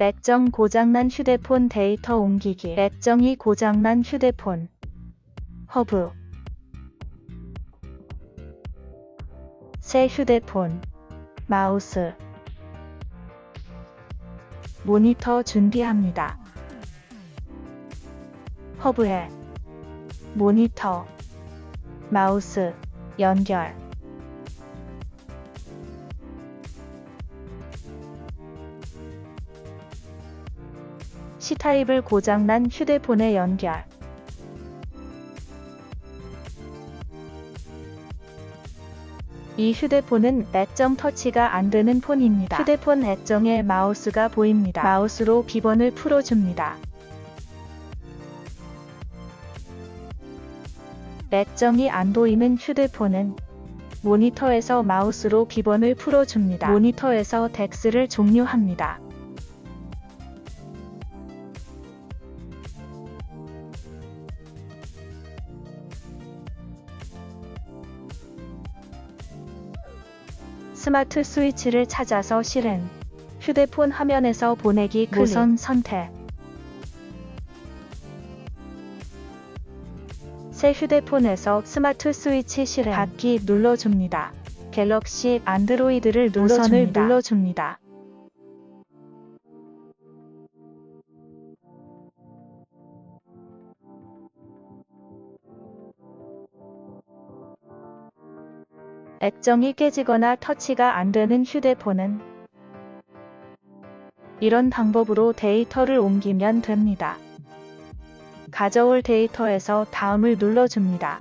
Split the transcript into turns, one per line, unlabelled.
맥정 고장난 휴대폰 데이터 옮기기. 맥정이 고장난 휴대폰. 허브. 새 휴대폰. 마우스. 모니터 준비합니다. 허브에 모니터, 마우스, 연결. C타입을 고장난 휴대폰에 연결. 이 휴대폰은 애정 터치가 안 되는 폰입니다. 휴대폰 애정에 마우스가 보입니다. 마우스로 비번을 풀어줍니다. 애정이 안 보이는 휴대폰은 모니터에서 마우스로 비번을 풀어줍니다. 모니터에서 덱스를 종료합니다. 스마트 스위치를 찾아서 실행. 휴대폰 화면에서 보내기 클릭. 무선 선택. 새 휴대폰에서 스마트 스위치 실행 받기 눌러줍니다. 갤럭시 안드로이드를 노선을 눌러줍니다. 액정이 깨지거나 터치가 안 되는 휴대폰은 이런 방법으로 데이터를 옮기면 됩니다. 가져올 데이터에서 다음을 눌러줍니다.